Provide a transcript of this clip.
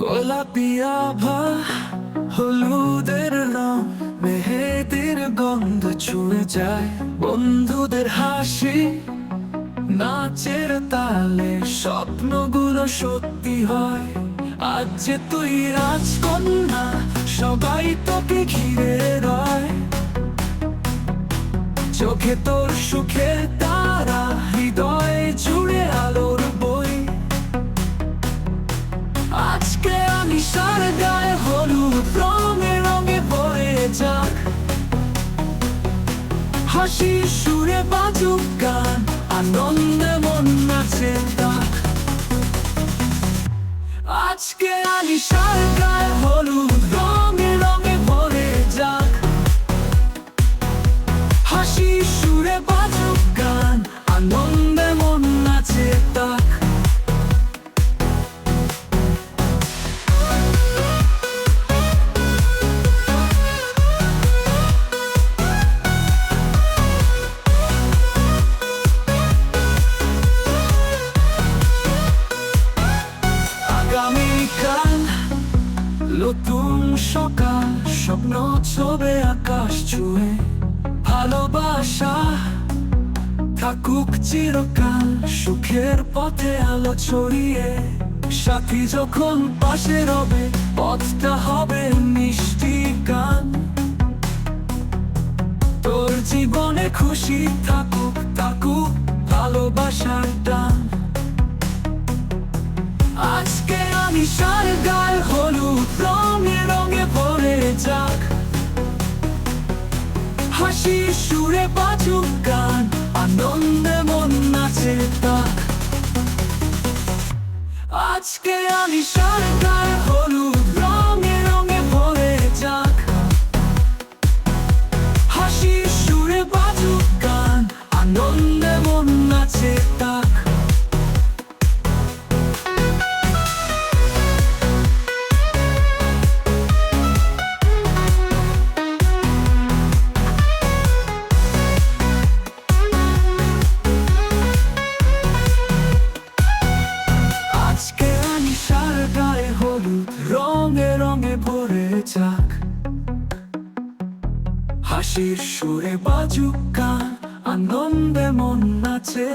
গোলাপি আভা হলুদের রং, মেহেদির গন্ধ ছুঁয়ে যায় বন্ধুদের হাসি। নাচের তালে স্বপ্নগুলো সত্যি হয়। আজ যে তুই রাজকন্যা, সবাই তোকে ঘিরে রয়। চোখে তোর সুখে তারা হাসি সুরে বাজুক গান আনন্দে মন আছে ডাক আজকে আমি সার গায়ে হলুদ নতুন সকাল, স্বপ্ন ছবে আকাশ ছুঁয়ে। ভালোবাসা থাকুক চিরকাল, সুখের পথে আলো ছড়িয়ে। সাথী যখন পাশে রবে, পথটা হবে মিষ্টি গান। তোর জীবনে খুশি থাকুক থাকুক ভালোবাসার টান। আজকে আমি সার আজকে আমি সার গায়ে হলুদ হাসির সুরে বাজুক আনন্দে মন নাচে